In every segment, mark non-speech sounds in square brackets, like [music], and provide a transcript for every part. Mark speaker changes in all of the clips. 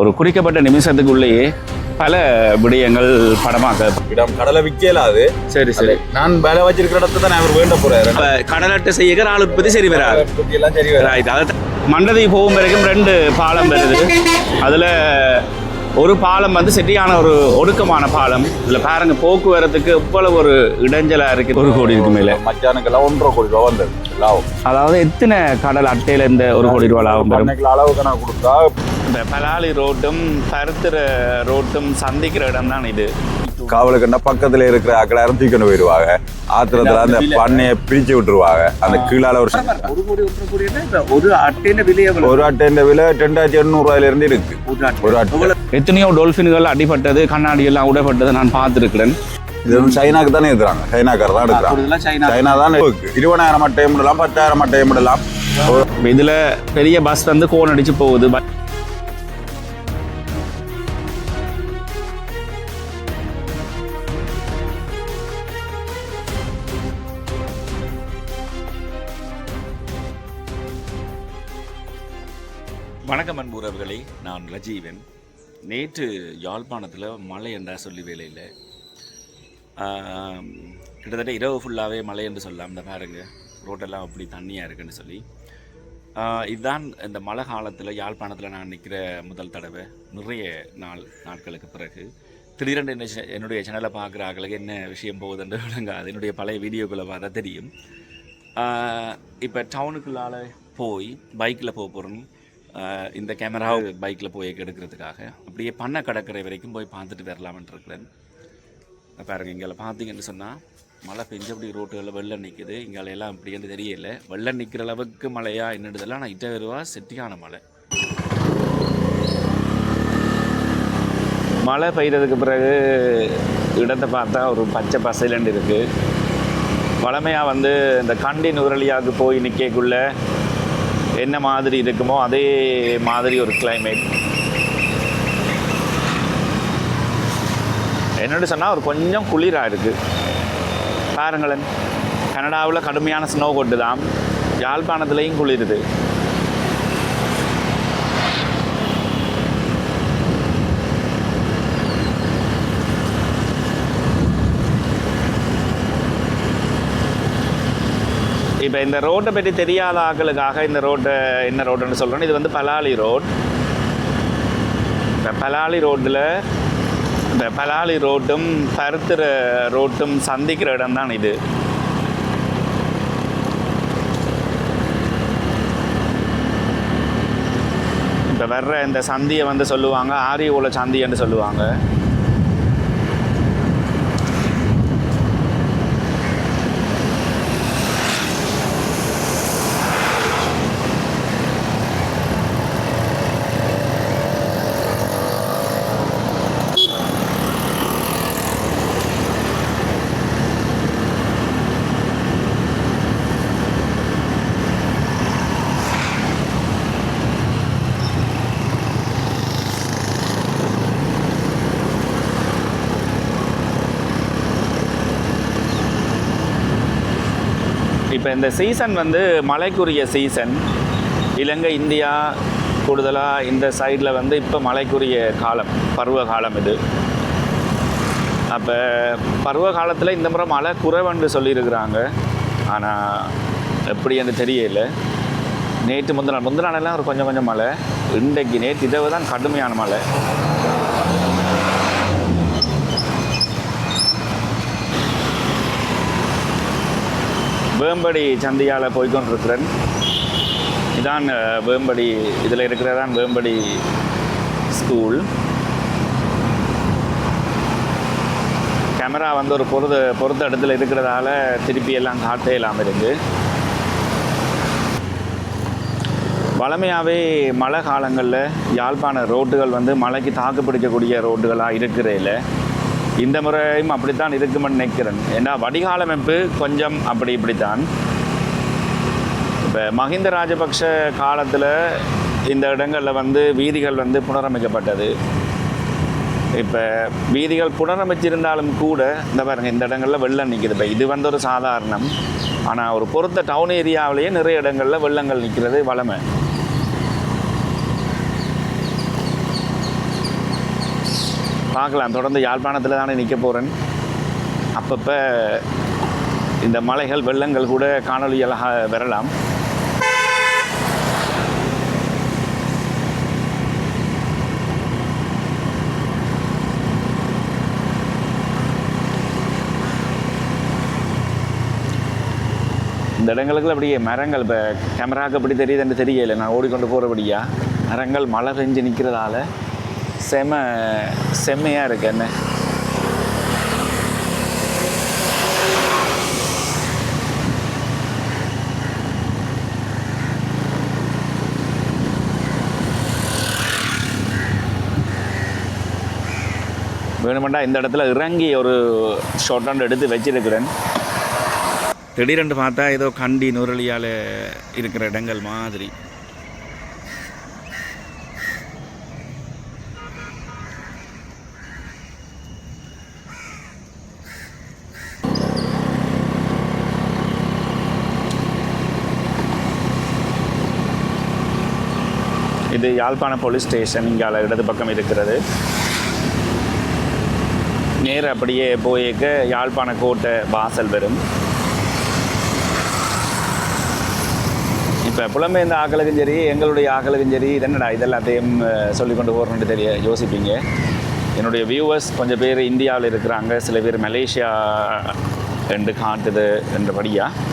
Speaker 1: ஒரு குறிக்கப்பட்ட நிமிஷத்துக்குள்ளேயே பல விடயங்கள் படமாக
Speaker 2: இடம் கடலை விக்கலாது
Speaker 1: சரி சரி.
Speaker 2: நான் வேலை வச்சிருக்கிற இடத்த தான் அவர் வேண்ட போறாரு.
Speaker 1: கடலாட்டை செய்யற ஆள் உற்பத்தி சரி வராது.
Speaker 2: எல்லாம் சரி வராது.
Speaker 1: அதை மண்டதி போகும் வரைக்கும் ரெண்டு பாலம் வருது. அதில் ஒரு பாலம் வந்து செட்டியான ஒரு ஒடுக்கமான பாலம். இதில் பாருங்க போக்குவரத்துக்கு எவ்வளவு ஒரு இடைஞ்சலாக இருக்குது ஒரு கோடி இருக்கு மேலே.
Speaker 2: மச்சானுக்கெல்லாம் ஒன்றரை கோடி ரூபா வந்தது.
Speaker 1: அதாவது எத்தனை கடல் அட்டையில் இந்த ஒரு கோடி ரூபா லாபம் வரும்?
Speaker 2: பண்ணைக்குள்ள அளவு கணக்கு கொடுத்தா
Speaker 1: இந்த பலாலி ரோட்டும் பருத்துற ரோட்டும் சந்திக்கிற இடம் தான் இது.
Speaker 2: காவலுக்குன்னா பக்கத்துல இருக்கிற ஆக்களை தூக்கிட்டு போயிடுவாங்க. ஆத்திரத்துல அந்த பண்ணையை பிரிச்சு விட்டுருவாங்க. அந்த கீழால ஒரு
Speaker 1: ஒரு
Speaker 2: அட்டைன்ற விலை ரெண்டாயிரத்தி எண்ணூறு ரூபாயில இருந்து இருக்கு. ஒரு அட்டை.
Speaker 1: எத்தனையோ டொல்ஃபின்கள் அடிபட்டது கண்ணாடி எல்லாம் உடைப்பட்டது நான் பார்த்துருக்கிறேன்.
Speaker 2: இது வந்து சைனாக்கு தானே எடுக்கிறாங்க சைனாக்கார தான் எடுக்கிறாங்க சைனா. தான் இருக்கு. இருபதாயிரம் அட்டையை விடலாம் பத்தாயிரம் அட்டையை விடலாம்
Speaker 1: இதுல பெரிய பஸ் வந்து கோன் அடிச்சு போகுது. நான் நேற்று யாழ்ப்பாணத்தில் மழை என்றா சொல்லி வேலையில். கிட்டத்தட்ட இரவு ஃபுல்லாகவே மழை என்று சொல்லலாம். இந்த பாருங்க ரோட்டெல்லாம் அப்படி தண்ணியாக இருக்குன்னு சொல்லி. இதுதான் இந்த மழை காலத்தில் யாழ்ப்பாணத்தில் நான் நிற்கிற முதல் தடவை. நிறைய நாள் நாட்களுக்கு பிறகு. திடீரென்று என்ன என்னுடைய சேனலை பார்க்குறாங்களுக்கு என்ன விஷயம் போகுதுன்ற விளங்காது. என்னுடைய பழைய வீடியோக்களை பார்த்தா தெரியும். இப்போ டவுனுக்குள்ளால் போய் பைக்கில் போக போகிறோம் இந்த கேமராவை பைக்கில் போய் எடுக்கிறதுக்காக அப்படியே பண்ண கடற்கரை வரைக்கும் போய் பார்த்துட்டு வரலாம்னு இருக்கிறேன். பாருங்கள் இங்கே பார்த்தீங்கன்னு சொன்னால் மழை பெஞ்சபடி ரோட்டுகளில் வெள்ளம் நிற்குது இங்கே எல்லாம் இப்படின்னு தெரியல. வெள்ளம் நிற்கிற அளவுக்கு மழையா என்னடுதெல்லாம் நான் இட்ட வருவா செட்டியான மழை. மழை பெய்ததுக்கு பிறகு இடத்தை பார்த்தா ஒரு பச்சை பசைலண்டு இருக்குது பழமையாக வந்து இந்த கண்டி உரளியாவுக்கு போய் நிற்கக்குள்ளே என்ன மாதிரி இருக்குமோ அதே மாதிரி ஒரு கிளைமேட் என்னோட சொன்னால் ஒரு கொஞ்சம் குளிராக இருக்குது பாருங்களேன். கனடாவில் கடுமையான ஸ்னோ கொட்டு தான் யாழ்ப்பாணத்துலேயும் குளிருது. இப்போ இந்த ரோட்டை பற்றி தெரியாத ஆக்களுக்காக இந்த ரோட்டை என்ன ரோடுன்னு சொல்கிறேன் இது வந்து பலாலி ரோட். இந்த பலாலி ரோட்டில் இந்த பலாலி ரோட்டும் பருத்துற ரோட்டும் சந்திக்கிற இடம் தான் இது. இப்போ வர்ற இந்த சந்தியை வந்து சொல்லுவாங்க ஆரிய சந்தி என்று சொல்லுவாங்க. இந்த சீசன் வந்து மழைக்குரிய சீசன் இலங்கை இந்தியா கூடுதலாக இந்த சைடில் வந்து இப்போ மழைக்குரிய காலம் பருவ காலம் இது. அப்போ பருவ காலத்தில் இந்த முறை மழை குறைவென்று சொல்லியிருக்கிறாங்க. ஆனால் எப்படி என்று தெரியல. நேற்று முந்தின நாள் முந்தின நாளெல்லாம் ஒரு கொஞ்சம் கொஞ்சம் மழை. இன்றைக்கு நேற்று இதை தான் கடுமையான மழை. வேம்படி சந்தையால் போய்கொண்டிருக்கிறேன் இதான் வேம்படி இதில் இருக்கிறதான் வேம்படி ஸ்கூல். கேமரா வந்து ஒரு பொருத பொருத்த இடத்துல இருக்கிறதால திருப்பி எல்லாம் காட்டே இல்லாமல் இருக்கு. வளமையாகவே மழை காலங்களில் யாழ்ப்பாண ரோட்டுகள் வந்து மழைக்கு தாக்கு பிடிக்கக்கூடிய ரோட்டுகளாக இருக்கிறதில்ல இந்த முறையும் அப்படித்தான் இருக்குமென்னு நினைக்கிறேன். ஏன்னா வடிகாலமைப்பு கொஞ்சம் அப்படி இப்படித்தான். இப்போ மஹிந்த ராஜபக்ஷ காலத்தில் இந்த இடங்களில் வந்து வீதிகள் வந்து புனரமைக்கப்பட்டது. இப்போ வீதிகள் புனரமைச்சிருந்தாலும் கூட இந்த பாருங்கள் இந்த இடங்களில் வெள்ளம் நிற்கிது இப்போ இது வந்து ஒரு சாதாரணம். ஆனால் ஒரு பொறுத்த டவுன் ஏரியாவிலேயே நிறைய இடங்களில் வெள்ளங்கள் நிற்கிறது வளமை பார்க்கலாம். தொடர்ந்து யாழ்ப்பாணத்தில் தானே நிற்க போகிறேன் அப்பப்போ இந்த மலைகள் வெள்ளங்கள் கூட காணொலியாக வரலாம். இந்த இடங்களுக்கு அப்படியே மரங்கள் இப்போ கேமராவுக்கு அப்படி தெரியுதுன்னு தெரியலை. நான் ஓடிக்கொண்டு போகிறபடியா மரங்கள் மழை பெஞ்சு நிற்கிறதால செம செம்மையாக இருக்கு என்ன வேணுமெண்டா இந்த இடத்துல இறங்கி ஒரு ஷார்ட் எடுத்து வச்சிருக்கிறேன். திடீரென்று பார்த்தா ஏதோ கண்டி நுரளியால் இருக்கிற இடங்கள் மாதிரி. இது யாழ்ப்பாண போலீஸ் ஸ்டேஷன் இங்கால இடது பக்கம் இருக்கிறது. நேர் அப்படியே போயிருக்க யாழ்ப்பாண கோட்டை வாசல் வரும். இப்போ புலம்பெயர்ந்த ஆக்களுக்கும் சரி எங்களுடைய ஆக்களுக்கும் சரி இதென்னடா இதெல்லாத்தையும் சொல்லி கொண்டு போகிறோன்னு தெரிய யோசிப்பீங்க. என்னுடைய வியூவர்ஸ் கொஞ்சம் பேர் இந்தியாவில் இருக்கிறாங்க சில பேர் மலேசியா என்று காட்டுது என்றபடியாக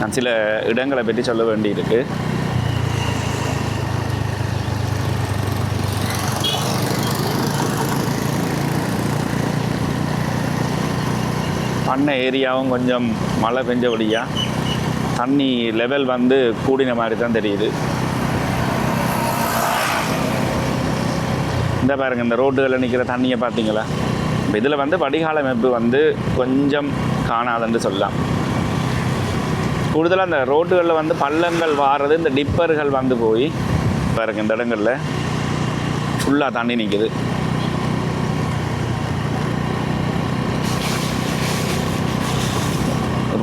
Speaker 1: நான் சில இடங்களை பற்றி சொல்ல வேண்டியிருக்கு. பண்ண ஏரியாவும் கொஞ்சம் மழை பெஞ்சபடியாக தண்ணி லெவல் வந்து கூடின மாதிரி தான் தெரியுது. இந்த பாருங்க இந்த ரோட்டுகளில் நிற்கிற தண்ணியை பார்த்தீங்களா இதில் வந்து வடிகால அமைப்பு வந்து கொஞ்சம் காணாதுன்னு சொல்லலாம். கூடுதலாக அந்த ரோட்டுகளில் வந்து பள்ளங்கள் வாடுறது இந்த டிப்பர்கள் வந்து போய் பாருங்க இந்த இடங்களில் ஃபுல்லாக தண்ணி நிற்குது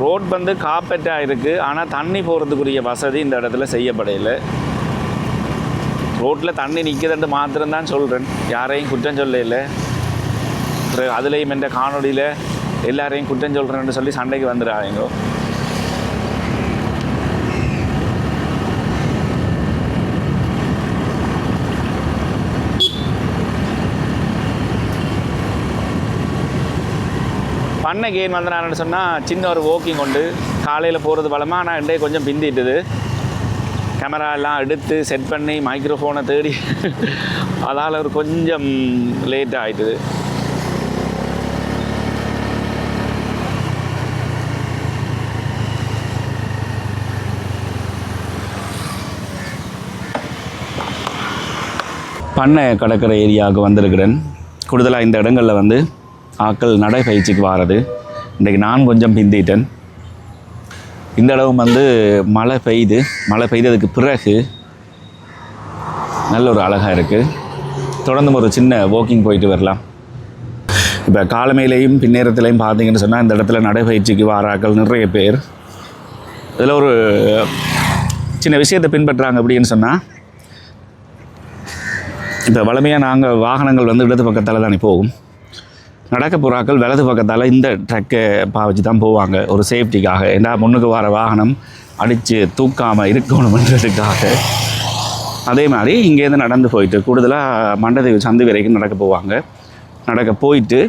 Speaker 1: ரோட் வந்து காப்பெட்டாக இருக்குது ஆனால் தண்ணி போகிறதுக்குரிய வசதி இந்த இடத்துல செய்யப்படையில ரோட்டில் தண்ணி நிற்குதுன்ட்டு மாத்திரம்தான் சொல்கிறேன் யாரையும் குற்றம் சொல்லல. அதுலேயும் என்ற காணொலியில் எல்லாரையும் குற்றம் சொல்கிறேன்னு சொல்லி சண்டைக்கு வந்துடுறாங்க பண்ண கெயின் வந்து நான் சொன்னால் சின்ன ஒரு வாக்கிங் உண்டு. காலையில் போகிறது பலமாக ஆனால் இன்றைய கொஞ்சம் பிந்திட்டுது. கேமரா எல்லாம் எடுத்து செட் பண்ணி மைக்ரோஃபோனை தேடி. அதால் ஒரு கொஞ்சம் லேட் ஆகிட்டுது பண்ணை கடற்கரை ஏரியாவுக்கு வந்திருக்கிறேன். கூடுதலாக இந்த இடங்களில் வந்து ஆக்கள் நடைபயிற்சிக்கு வாரது. இன்றைக்கு நான் கொஞ்சம் பிந்திட்டேன். இந்த அளவு வந்து மழை பெய்து மழை பெய்ததுக்கு பிறகு நல்ல ஒரு அழகாக இருக்குது தொடர்ந்து ஒரு சின்ன வாக்கிங் போயிட்டு வரலாம். இப்போ காலமையிலையும் பின்னேரத்திலையும் பார்த்தீங்கன்னு சொன்னால் இந்த இடத்துல நடைபயிற்சிக்கு வாராக்கள் நிறைய பேர். இதில் ஒரு சின்ன விஷயத்தை பின்பற்றுறாங்க அப்படின்னு சொன்னால் இப்போ வளமையாக நாங்கள் வாகனங்கள் வந்து இடது பக்கத்தால் தானே போகும். நடக்க புறாக்கள் வலது பக்கத்தால் இந்த ட்ரக்கை பாவச்சு தான் போவாங்க. ஒரு சேஃப்டிக்காக ஏன்னா முன்னுக்கு வர வாகனம் அடித்து தூக்காமல் இருக்கணுமன்றதுக்காக. அதே மாதிரி இங்கேருந்து நடந்து போயிட்டு கூடுதலாக மண்டதேவி சந்து வரைக்கும் நடக்க போவாங்க. நடக்க போயிட்டு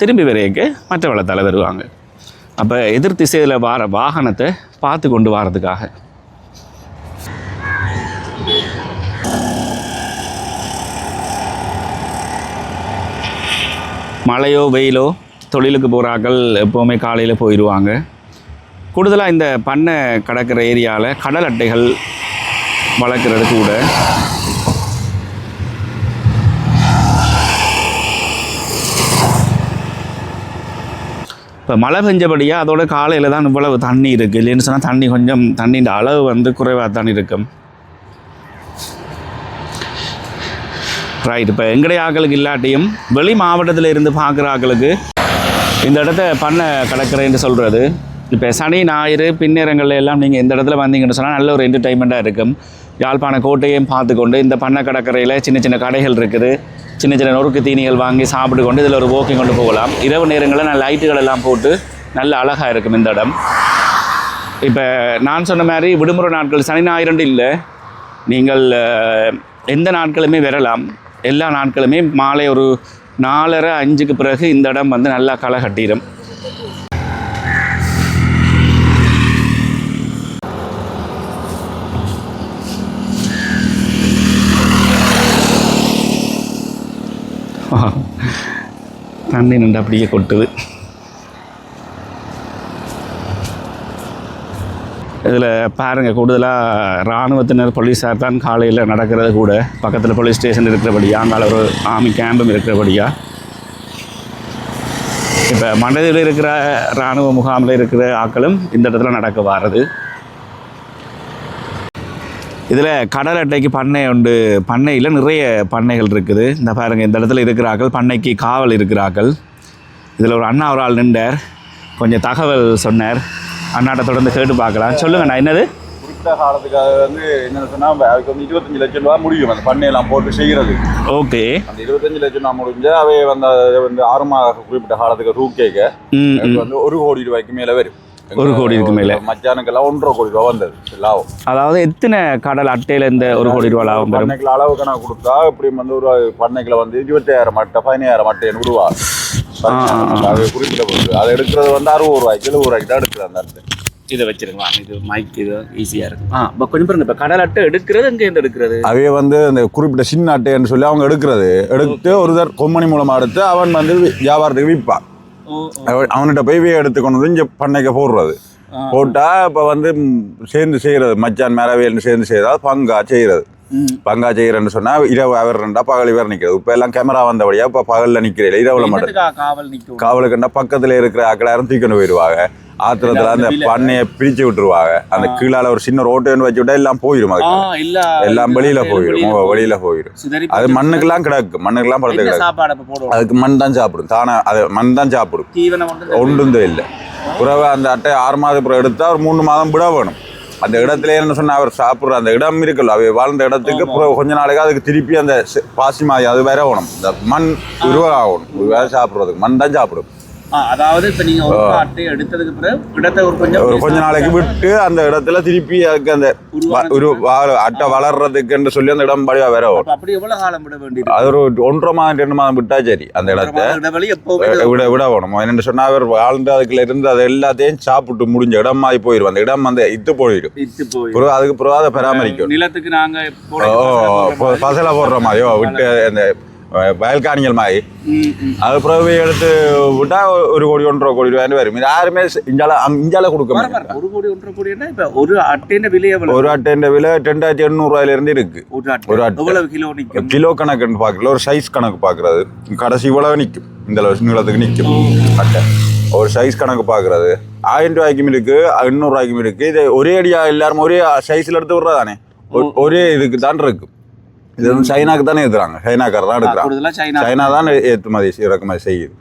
Speaker 1: திரும்பி வரைக்கு மற்ற வளத்தால் வருவாங்க. அப்போ எதிர் திசையில் வர வாகனத்தை பார்த்து கொண்டு வரதுக்காக மழையோ வெயிலோ தொழிலுக்கு போகிற ஆக்கள் எப்போவுமே காலையில் போயிடுவாங்க கூடுதலாக இந்த பண்ணை கடக்கிற ஏரியாவில் கடல் அட்டைகள் வளர்க்குறது கூட. இப்போ மழை பெஞ்சபடியாக அதோட காலையில் தான் இவ்வளவு தண்ணி இருக்குது இல்லைன்னு சொன்னால் தண்ணி கொஞ்சம் தண்ணியின் அளவு வந்து குறைவாக தான் இருக்கும். ரைட் இப்போ எங்கடைய ஆக்களுக்கு இல்லாட்டியும் வெளி மாவட்டத்தில் இருந்து பார்க்குற ஆக்களுக்கு இந்த இடத்த பண்ண கடற்கரைன்னு சொல்கிறது இப்போ சனி ஞாயிறு பின்னேரங்கள்ல எல்லாம் நீங்கள் இந்த இடத்துல வந்தீங்கன்னு சொன்னால் நல்ல ஒரு என்டர்டைன்மெண்ட்டாக இருக்கும். யாழ்ப்பாண கோட்டையும் பார்த்துக்கொண்டு இந்த பண்ண கடற்கரையில் சின்ன சின்ன கடைகள் இருக்குது. சின்ன சின்ன நொறுக்கு தீனிகள் வாங்கி சாப்பிட்டு கொண்டு இதில் ஒரு வாக்கிங் கொண்டு போகலாம். இரவு நேரங்களில் நான் லைட்டுகள் எல்லாம் போட்டு நல்ல அழகாக இருக்கும் இந்த இடம். இப்போ நான் சொன்ன மாதிரி விடுமுறை நாட்கள் சனி ஞாயிறு இல்லை. நீங்கள் எந்த நாட்களுமே வரலாம். எல்லா நாட்களுமே மாலை ஒரு நாலரை அஞ்சுக்கு பிறகு இந்த இடம் வந்து நல்லா களை கட்டிடும். தண்ணி நின்று அப்படியே கொட்டுது. இதில் பாருங்கள் கூடுதலாக இராணுவத்தினர் போலீஸார் தான் காலையில் நடக்கிறது கூட. பக்கத்தில் போலீஸ் ஸ்டேஷன் இருக்கிறபடியா அங்கால ஒரு ஆர்மி கேம்பும் இருக்கிறபடியா. இப்போ மண்டலத்தில் இருக்கிற இராணுவ முகாமில் இருக்கிற ஆக்களும் இந்த இடத்துல நடக்க வாரது. இதில் கடல் அட்டைக்கு பண்ணை உண்டு. பண்ணையில் நிறைய பண்ணைகள் இருக்குது. இந்த பாருங்கள் இந்த இடத்துல இருக்கிறார்கள் பண்ணைக்கு காவல் இருக்கிறார்கள் இதில் ஒரு அண்ணா ஒரு ஆள் நின்றார். கொஞ்சம் தகவல் சொன்னார். அண்ணாட்ட தொடர்ந்து கேட்டு பார்க்கலாம். சொல்லுங்கண்ணா என்னது?
Speaker 2: குறிப்பிட்ட காலத்துக்காக வந்து என்ன சொன்னா அதுக்கு வந்து இருபத்தஞ்சு லட்சம் ரூபா முடியும். அந்த பண்ணையெல்லாம் போட்டு செய்கிறது
Speaker 1: ஓகே.
Speaker 2: அந்த இருபத்தஞ்சு லட்சம் ரூபா முடிஞ்சு அவை வந்து வந்து ஆறு மாத குறிப்பிட்ட காலத்துக்கு
Speaker 1: ம்.
Speaker 2: எனக்கு வந்து ஒரு கோடி ரூபாய்க்கு மேல வரும்.
Speaker 1: ஒரு கோடிக்கு மேல.
Speaker 2: மச்சானுக்கெல்லாம் ஒன்றரை கோடி ரூபா வந்தது. லாபம்.
Speaker 1: அதாவது எத்தனை கடல் அட்டையில் இந்த ஒரு கோடி ரூபா லாபம்
Speaker 2: பண்ணைக்குள்ள அளவு கணக்கு கொடுத்தா இப்படி வந்து ஒரு பண்ணைக்குள்ள வந்து இருபத்தாயிரம் மட்டை பதினாயிரம்
Speaker 1: ஆ, ஆ.
Speaker 2: அது குறிப்பிட்ட பொருள் அதை எடுக்கிறது வந்து அறுபது ரூபாய்க்கு எழுபது ரூபாய்க்கு தான் எடுக்கிறது அந்த அட்டை
Speaker 1: இதை வச்சிருங்களா இது மைக் இது ஈஸியாக இருக்கும். ஆ இப்போ கொஞ்சம் பாருங்க. இப்போ கடல் அட்டை எடுக்கிறது எங்கே இருந்து எடுக்கிறது?
Speaker 2: அவைய வந்து அந்த குறிப்பிட்ட சின்ன அட்டைன்னு சொல்லி அவங்க எடுக்கிறது. எடுத்து ஒருத்தர் கொம்மணி மூலமா எடுத்து அவன் வந்து வியாபாரத்துக்கு விற்பான். அவன்கிட்ட போய் எடுத்து கொண்டு வந்து இங்கே பண்ணைக்கு போடுறது. போட்டா இப்போ வந்து சேர்ந்து செய்யறது. மச்சான் மேரவேல்னு சேர்ந்து செய்யறது? பங்கா செய்யறது.
Speaker 1: ம்
Speaker 2: பங்கா செய்யறேன்னு சொன்னா இரவு அவர் ரெண்டா பகல் இவர் நிக்கிறது. இப்ப எல்லாம் கேமரா வந்தபடியா இப்ப பகல்ல நிக்கிறீங்க இரவுல மட்டும். காவலுக்குன்னா பக்கத்துல இருக்கிற ஆக்களை யாரும் தூக்கிட்டு போயிடுவாங்க. ஆத்திரத்துல அந்த பண்ணைய பிரிச்சு விட்டுருவாங்க. அந்த கீழால ஒரு சின்ன ரோட்டுன்னு வச்சு விட்டா எல்லாம் போயிடும் எல்லாம் வெளியில போயிடும் வெளியில போயிடும் அது மண்ணுக்கெல்லாம் கிடக்கு. மண்ணுக்கெல்லாம் படுத்து கிடக்கு. அதுக்கு மண் தான் சாப்பிடும். தானே அது மண் தான் சாப்பிடும். ஒன்றும் இல்லை. புறவை அந்த அட்டை ஆறு மாதம் பிறகு எடுத்தா ஒரு மூணு மாதம் விட வேணும். அந்த இடத்துல என்ன சொன்னா அவர் சாப்பிடுற அந்த இடம் இருக்குல்ல அவை வாழ்ந்த இடத்துக்கு பிறகு கொஞ்ச நாளைக்கு அதுக்கு திருப்பி அந்த பாசி மாதிரி அது வேற வேணும் இந்த மண் உருவாகணும். வேற சாப்பிடுறதுக்கு மண் தான் சாப்பிடும்.
Speaker 1: அதாவது இப்ப நீங்க ஒரு அட்டை எடுத்ததுக்கு பிறகு இடத்தை ஒரு கொஞ்சம்
Speaker 2: ஒரு கொஞ்ச நாளைக்கு விட்டு அந்த இடத்துல திருப்பி அதுக்கு அந்த ஒரு அட்டை வளர்றதுக்குன்னு சொல்லி அந்த இடம் படிவா வேற
Speaker 1: அப்படி எவ்வளவு காலம் விட வேண்டியது
Speaker 2: அது ஒரு ஒன்றரை மாதம் ரெண்டு மாதம் விட்டா சரி அந்த இடத்த.
Speaker 1: இடைவெளி
Speaker 2: விட விட வேணும் என்னென்னு சொன்னா அவர் வாழ்ந்து அதுக்குள்ள இருந்து அது எல்லாத்தையும் சாப்பிட்டு முடிஞ்ச இடம் மாதிரி போயிடும் அந்த இடம் அந்த இத்து போயிடும். பிறகு அதுக்கு பிறகு அதை பராமரிக்கணும்.
Speaker 1: நிலத்துக்கு நாங்க போட
Speaker 2: ஓ இப்போ பசலை போடுற மாதிரியோ விட்டு அந்த அஹ், வயல்காணிகள் மாதிரி
Speaker 1: ம், ம்.
Speaker 2: அது பிறகு எடுத்து விட்டா ஒரு கோடி ஒன்றரை கோடி ரூபாய் வரும். இது யாருமே செ- இஞ்சால அங்க- இஞ்சால கொடுக்க
Speaker 1: வர
Speaker 2: மாட்டாங்க
Speaker 1: பாரு, ஒரு கோடி ஒன்றரை கோடின்னா இப்ப ஒரு அட்டையின் விலை எவ்வளவு?
Speaker 2: ஒரு அட்டைன்ற விலை ரெண்டாயிரத்தி எண்ணூறு ரூபாயில இருந்து இருக்கு.
Speaker 1: ஒரு அட்டை. கிலோ நிக்கும்?
Speaker 2: கிலோ கணக்குன்னு பார்க்கல. ஒரு சைஸ் கணக்கு பார்க்கறது. கடைசி இவ்வளவு நிற்கும் இந்த நீளத்துக்கு நிற்கும் அட்டை. ஒரு சைஸ் கணக்கு பார்க்கறது. ஆயிரம் ரூபாய்க்கும் இருக்கு எண்ணூறு ரூபாய்க்கும் இருக்கு. இது ஒரே அடியா எல்லாரும் ஒரே சைஸ்ல எடுத்து விடுறதானே? ஒரே இதுக்கு தான் இருக்கு. இது வந்து சைனாக்கு தானே ஏத்துறாங்க சைனாக்கார தான் எடுக்கிறாங்க
Speaker 1: சைனா
Speaker 2: தான் ஏற்றுமதி இறக்குமதி செய்யுது.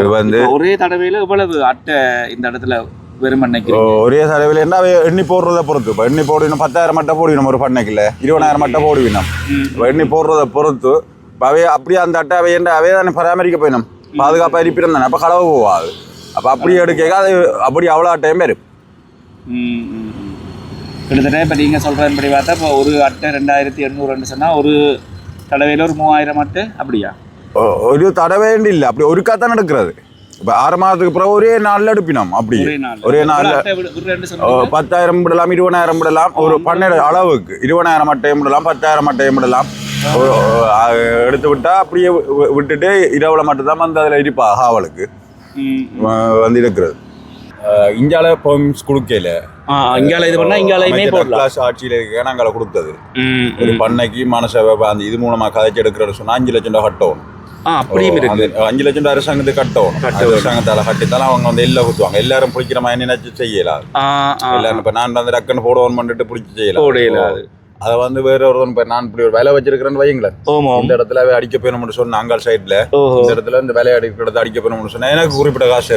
Speaker 2: இது வந்து
Speaker 1: ஒரே தடவையில எவ்வளவு அட்டை இந்த இடத்துல வெறும் நினைக்கிறீங்க
Speaker 2: ஒரே செலவில் என்ன எண்ணி போடுறத பொறுத்து. இப்போ எண்ணி போடணும் பத்தாயிரம் மட்டை போடணும் ஒரு பண்ணைக்குள்ள இருபதாயிரம் மட்டை போடுவினோம். எண்ணி போடுறத பொறுத்து இப்போ அவை அப்படியே அந்த அட்டை அவை என்ன அவையே தானே பராமரிக்க போயிடும் பாதுகாப்பாக இருப்பிடம் தானே. அப்போ களவு போகாது அப்போ அப்படியே எடுக்க அது அப்படி அவ்வளோ டைம் வரும்.
Speaker 1: ம், ம், ம். கிட்டத்தட்ட இப்போ நீங்கள் சொல்கிறபடி பார்த்தா இப்போ ஒரு அட்டை ரெண்டாயிரத்தி எண்ணூறுன்னு சொன்னால் ஒரு தடவையில் ஒரு மூவாயிரம் அட்டை அப்படியா?
Speaker 2: ஒரு தடவை இல்லை. அப்படி ஒருக்கா தான் எடுக்கிறது இப்போ ஆறு மாதத்துக்கு பிறகு ஒரே நாளில் எடுப்பினோம். அப்படி.
Speaker 1: ஒரே நாள்
Speaker 2: ஒரே நாளில். பத்தாயிரம் விடலாம் இருபதாயிரம் விடலாம். ஒரு பன்னெண்டு அளவுக்கு. இருபதாயிரம் மட்டையும் விடலாம் பத்தாயிரம் மட்டையும் விடலாம். எடுத்து விட்டா அப்படியே விட்டுட்டு இரவுல மட்டும் தான் வந்து அதில் இருப்பா. அஹ் வந்து இருக்கிறது இந்தியால பெர்மிட்ஸ் கொடுக்கல.
Speaker 1: இங்கால இது பண்ணால் இங்காலையுமே போடலாம்.
Speaker 2: கிளாஸ் ஆட்சியில் இருக்க நாங்கள் கொடுத்தது ஒரு. பண்ணைக்கு மனசை அந்த இது மூலமா கதைச்சு எடுக்கிறன்னு சொன்னா அஞ்சு லட்சம் ரூபா கட்டணும்.
Speaker 1: அப்படியும் இருக்கு.
Speaker 2: அந்த அஞ்சு லட்சம் ரூபா அரசாங்கத்துக்கு கட்டணும். அரசாங்கத்தால கட்டித்தாலும் அவங்க வந்து எல்லாம் குத்துவாங்க. எல்லாரும் பிடிக்கிற மாதிரி நினைச்சு செய்யலாம். எல்லாரும் இப்ப நான் வந்து டக்குன்னு போடுவோம் பண்ணிட்டு பிடிச்சி செய்யலாம். அதை வந்து வேற ஒருவன் இப்ப நான் இப்படி ஒரு வேலை வச்சிருக்கிறேன்னு வையுங்களேன்.
Speaker 1: ஓமாம்
Speaker 2: இந்த இடத்துல அடிக்க போயணும்னு சொன்ன அங்காள் சைட்ல இந்த இடத்துல இந்த வேலை அடிக்கிறத அடிக்க போயணும்னு சொன்னா எனக்கு குறிப்பிட்ட காசு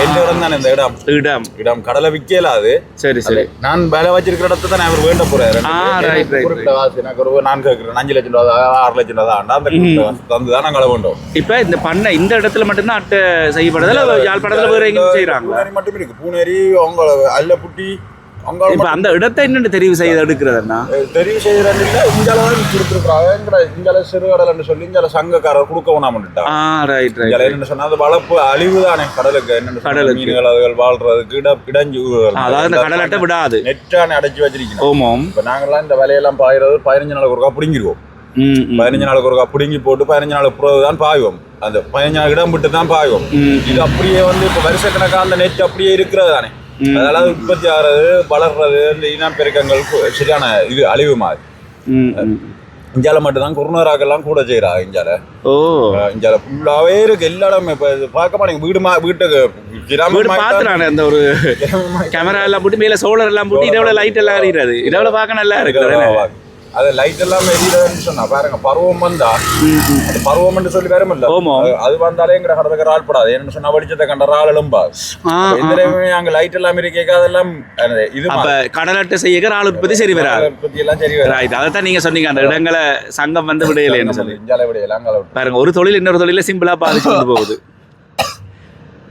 Speaker 2: எந்த இடம் தானே இந்த இடம்.
Speaker 1: இடம்.
Speaker 2: இடம். கடலை விக்கல அது.
Speaker 1: சரி சரி.
Speaker 2: நான் வேலை வச்சிருக்கிற இடத்த தான் அவர் வேண்ட போறாரு. குறிப்பிட்ட காசு எனக்கு ஒரு நான் கேட்கிறேன். அஞ்சு லட்சம் ரூபா ஆறு லட்சம் ரூபா தான். அந்த தந்து தான் நாங்கள் வேண்டோம்
Speaker 1: இப்ப இந்த பண்ணை இந்த இடத்துல மட்டும்தான் அட்டை செய்யப்படுது? யாழ்ப்பாணத்துல வேற எங்கேயும் செய்யறாங்களா
Speaker 2: பூனேரி மட்டும் இருக்கு. பூனேரி அவங்க அல்லப்புட்டி
Speaker 1: இப்ப அந்த இடத்தை என்னென்னு தெரிவு செய்து எடுக்கிறதுனா
Speaker 2: தெரிவு செய்யறது இல்ல இங்கால தான் கொடுத்துருக்குறாங்க. இங்கால சிறுகடல்னு சொல்லி இங்கால சங்கக்காரர் கொடுக்க வேணாமட்டாங்க
Speaker 1: ஆ ரைட் ரைட்
Speaker 2: இங்கால என்ன சொன்னா அது வளர்ப்பு அழிவு தானே. கடலுக்கு என்னன்னு
Speaker 1: கடலுக்கு.
Speaker 2: மீன்கள் அதுகள் வாழ்றதுக்கு இட இடஞ்சு
Speaker 1: அதாவது இந்த கடல் அட்டை விடாது.
Speaker 2: நெட்டானே அடைச்சு வச்சிருக்கணும்.
Speaker 1: ஓமாம்
Speaker 2: இப்ப நாங்கெல்லாம் இந்த வேலையெல்லாம் பாயிறது பதினஞ்சு நாளுக்கு ஒருக்கா பிடிங்கிருவோம். பதினஞ்சு நாளுக்கு ஒருக்கா பிடுங்கி போட்டு பதினஞ்சு நாளுக்கு பிறகு தான் பாய்வோம் அந்த பதினஞ்சு நாள் இடம் விட்டு தான் பாய்வோம் இது அப்படியே வந்து இப்ப வருஷக்கணக்கா அந்த நெட் அப்படியே இருக்கிறது தானே.
Speaker 1: ம்.
Speaker 2: அதனால உற்பத்தி ஆகிறது வளர்றது இந்த இனப்பெருக்கங்கள் கு- சரியான இது அழிவு மாதிரி. இந்தியால மட்டும்தான் குருநராக்கெல்லாம் கூட செய்யறா இந்தியால.
Speaker 1: ஓ.
Speaker 2: அஹ் இந்தியால ஃபுல்லாவே இருக்கு எல்லா இடமே இப்ப பார்க்க மாட்டேங்க. வீடு மா வீட்டுக்கு கிராமம்
Speaker 1: வீடு பாத்துறானே அந்த ஒரு [laughs] கேமரா எல்லாம் போட்டு மேல சோலார் எல்லாம் போட்டு இதோட லைட் எல்லாம் எறிகிறது இதோட பார்க்க நல்லா இருக்குது
Speaker 2: அது லைட் எல்லாம் எரியலன்னு சொன்னா பாருங்க பருவம் வந்தா அது பருவம்னு சொல்லி வேறமில்ல அது- வந்தாலே எங்க கடத்துக்கு ஆள்படாது என்னன்னு சொன்னா வெளிச்சத்தை கண்ட
Speaker 1: ஆ,
Speaker 2: எந்த டைமுமே அங்க லைட் எல்லாம் இருக்கேக்க அதெல்லாம் அது இது
Speaker 1: அப்ப கடல் அட்டை செய்ய ஆள் உற்பத்தி சரி வராது.
Speaker 2: பத்தி எல்லாம் சரி
Speaker 1: ரைட் அதைத்தான் நீங்க சொன்னீங்க அந்த இடங்களை சங்கம் வந்து சொல்லி.
Speaker 2: விடையலாம் அங்கே
Speaker 1: பாருங்க ஒரு தொழில் இன்னொரு தொழில சிம்பிளா பாதிச்சு கொண்டு போகுது.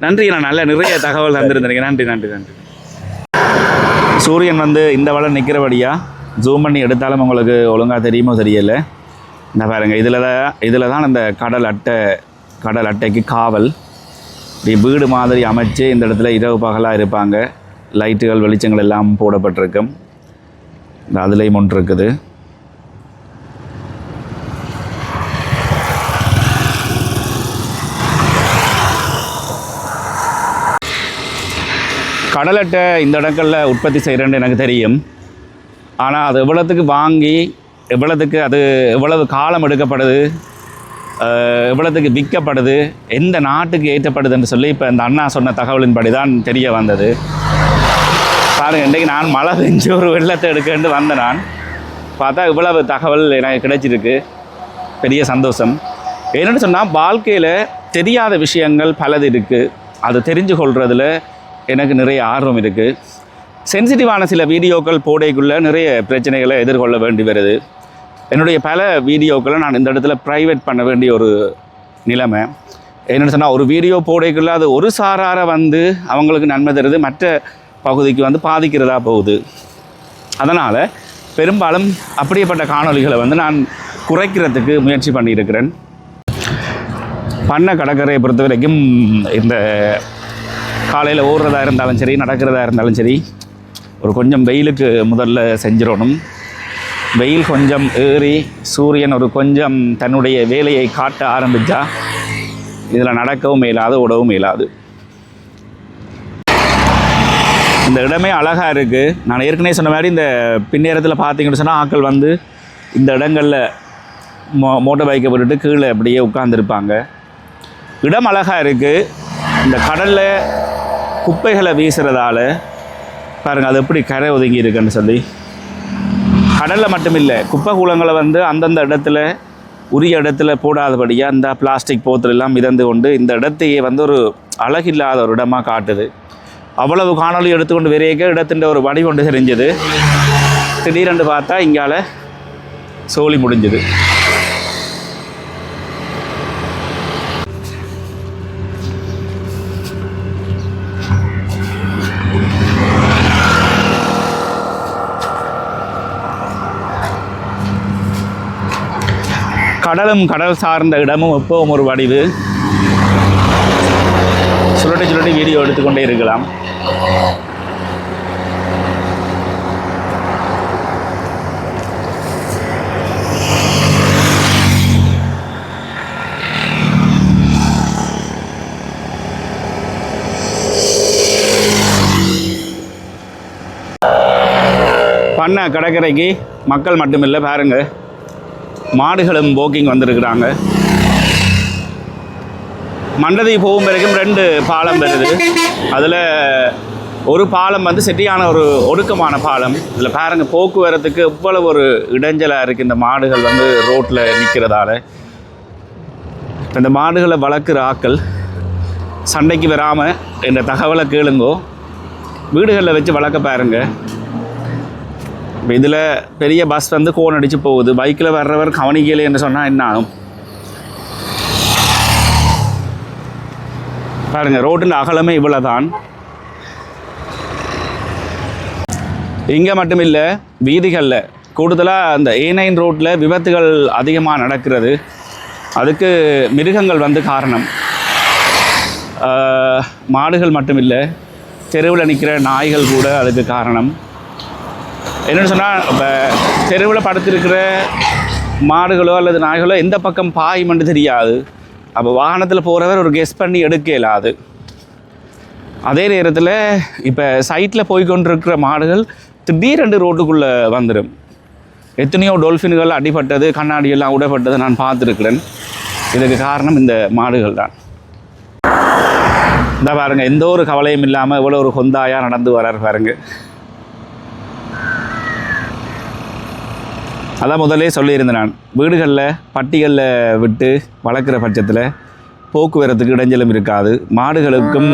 Speaker 1: நன்றி நான் நல்ல நிறைய தகவல் தந்திருந்தீங்க நன்றி நன்றி நன்றி. சூரியன் வந்து இந்த வளம் நிற்கிறபடியா ஜூம் பண்ணி எடுத்தாலும் உங்களுக்கு ஒழுங்காக தெரியுமோ தெரியலை. இந்த பாருங்கள் இதில் தான் இதில் தான் அந்த கடல் அட்டை கடல் அட்டைக்கு காவல். இப்படி வீடு மாதிரி அமைச்சு இந்த இடத்துல இரவு பகலாக இருப்பாங்க. லைட்டுகள் வெளிச்சங்கள் எல்லாம் போடப்பட்டிருக்கும். இந்த அதுலேயும் ஒன்று இருக்குது. கடல் அட்டை இந்த இடங்களில் உற்பத்தி செய்கிறேன்னு எனக்கு தெரியும். ஆனால் அது எவ்வளோத்துக்கு வாங்கி எவ்வளோத்துக்கு அது எவ்வளவு காலம் எடுக்கப்படுது எவ்வளோத்துக்கு விற்கப்படுது எந்த நாட்டுக்கு ஏற்றப்படுதுன்னு சொல்லி இப்போ இந்த அண்ணா சொன்ன தகவலின்படி தான் தெரிய வந்தது. பாருங்கள் இன்றைக்கு நான் மழை பெஞ்சு ஒரு வெள்ளத்தை எடுக்கண்டு வந்தேன் நான். பார்த்தா இவ்வளவு தகவல் எனக்கு கிடைச்சிருக்கு. பெரிய சந்தோஷம். என்னென்னு சொன்னால் வாழ்க்கையில் தெரியாத விஷயங்கள் பலது இருக்குது அது தெரிஞ்சு கொள்வதில் எனக்கு நிறைய ஆர்வம் இருக்குது சென்சிட்டிவான சில வீடியோக்கள் போடைக்குள்ளே நிறைய பிரச்சனைகளை எதிர்கொள்ள வேண்டி வருது. என்னுடைய பல வீடியோக்களை நான் இந்த இடத்துல ப்ரைவேட் பண்ண வேண்டிய ஒரு நிலைமை. என்னென்னு சொன்னால் ஒரு வீடியோ போடைக்குள்ளே அது ஒரு சாரார வந்து அவங்களுக்கு நன்மை தருது மற்ற பகுதிக்கு வந்து பாதிக்கிறதா போகுது. அதனால் பெரும்பாலும் அப்படியேப்பட்ட காணொளிகளை வந்து நான் குறைக்கிறதுக்கு முயற்சி பண்ணியிருக்கிறேன். பண்ண கடற்கரையை பொறுத்த வரைக்கும் இந்த காலையில் ஓடுறதா இருந்தாலும் சரி நடக்கிறதா இருந்தாலும் சரி ஒரு கொஞ்சம் வெயிலுக்கு முதல்ல செஞ்சிடணும். வெயில் கொஞ்சம் ஏறி சூரியன் ஒரு கொஞ்சம் தன்னுடைய வேலையை காட்ட ஆரம்பித்தா இதில் நடக்கவும் இயலாது ஓடவும் இயலாது. இந்த இடமே அழகாக இருக்குது நான் ஏற்கனவே சொன்ன மாதிரி இந்த பின்னேரத்தில் பார்த்தீங்கன்னு சொன்னால் ஆட்கள் வந்து இந்த இடங்களில் மோ மோட்டர் பைக்கை போட்டுட்டு கீழே அப்படியே உட்காந்துருப்பாங்க இடம் அழகாக இருக்குது இந்த கடலில் குப்பைகளை வீசுகிறதால பாருங்கள் அது எப்படி கரை ஒதுங்கி இருக்குன்னு சொல்லி. கடலில் மட்டும் இல்லை குப்பை கூலங்களை வந்து அந்தந்த இடத்துல உரிய இடத்துல போடாதபடியாக அந்த பிளாஸ்டிக் போத்தல் எல்லாம் மிதந்து கொண்டு இந்த இடத்தையே வந்து ஒரு அழகில்லாத ஒரு இடமாக காட்டுது. அவ்வளவு காணொளி எடுத்துக்கொண்டு விரைக்க இடத்துன்ற ஒரு வடிவொண்டு தெரிஞ்சது. திடீரென்று பார்த்தா இங்கால சோழி முடிஞ்சுது. கடலும் கடல் சார்ந்த இடமும் எப்பவும் ஒரு வடிவு. சுருட்டி சுருட்டி வீடியோ எடுத்துக்கொண்டே இருக்கலாம். பண்ண கடற்கரைக்கு மக்கள் மட்டுமில்லை பாருங்கள் மாடுகளும் போக்கிங் வந்திருக்கிறாங்க. மண்டதி போகும் வரைக்கும் ரெண்டு பாலம் வருது. அதில் ஒரு பாலம் வந்து செட்டியான ஒரு ஒடுக்கமான பாலம். இதில் பாருங்கள் போக்குவரத்துக்கு இவ்வளவு ஒரு இடைஞ்சலாக இருக்குது இந்த மாடுகள் வந்து ரோட்டில் நிற்கிறதால இந்த மாடுகளை வளர்க்குற ஆக்கள் சண்டைக்கு வராமல் இந்த தகவலை கேளுங்கோ. வீடுகளில் வச்சு வளர்க்க பாருங்கள் இப்போ இதில் பெரிய பஸ் வந்து கோன் அடித்து போகுது. பைக்கில் வர்றவர் கவனிக்கலை என்று சொன்னால் என்ன ஆகும்? பாருங்க ரோட்டின் அகலமே இவ்வளோ தான் இங்கே மட்டும் இல்லை வீதிகளில் கூடுதலாக அந்த ஏ நைன் ரோட்டில் விபத்துகள் அதிகமாக நடக்கிறது. அதுக்கு மிருகங்கள் வந்து காரணம். மாடுகள் மட்டும் இல்லை தெருவில் நிற்கிற நாய்கள் கூட அதுக்கு காரணம். என்னென்னு சொன்னால் இப்போ தெருவில் படுத்திருக்கிற மாடுகளோ அல்லது நாய்களோ எந்த பக்கம் பாயுமென்று தெரியாது. அப்போ வாகனத்தில் போகிறவர் ஒரு கெஸ் பண்ணி எடுக்க இயலாது அதே நேரத்தில் இப்போ சைட்டில் போய் கொண்டிருக்கிற மாடுகள் திடீரென்று ரோட்டுக்குள்ளே வந்துடும் எத்தனையோ டொல்ஃபின்கள் அடிபட்டது கண்ணாடி எல்லாம் நான் பார்த்துருக்கிறேன். இதுக்கு காரணம் இந்த மாடுகள் தான். இந்த பாருங்கள் எந்த ஒரு கவலையும் இல்லாமல் இவ்வளோ ஒரு கொந்தாயாக நடந்து வரார் பாருங்கள் அதான் முதல்லே சொல்லியிருந்தேன் நான். வீடுகளில் பட்டிகளில் விட்டு வளர்க்குற பட்சத்தில் போக்குவரத்துக்கு இடைஞ்சலும் இருக்காது. மாடுகளுக்கும்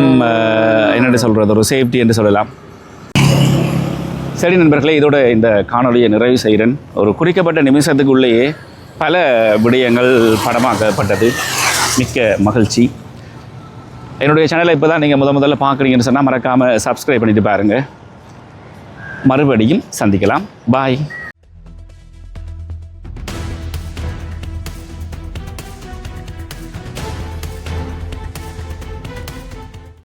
Speaker 1: என்னென்னு சொல்கிறது ஒரு சேஃப்டி என்று சொல்லலாம். சரி நண்பர்களே இதோட இந்த காணொளியை நிறைவு செய்கிறேன். ஒரு குறிக்கப்பட்ட நிமிஷத்துக்குள்ளேயே பல விடயங்கள் படமாக்கப்பட்டது. மிக்க மகிழ்ச்சி. என்னுடைய சேனலை இப்போ தான் நீங்கள் முத முதல்ல பார்க்குறீங்கன்னு சொன்னால் மறக்காமல் சப்ஸ்கிரைப் பண்ணிட்டு பாருங்கள் மறுபடியும் சந்திக்கலாம். பாய்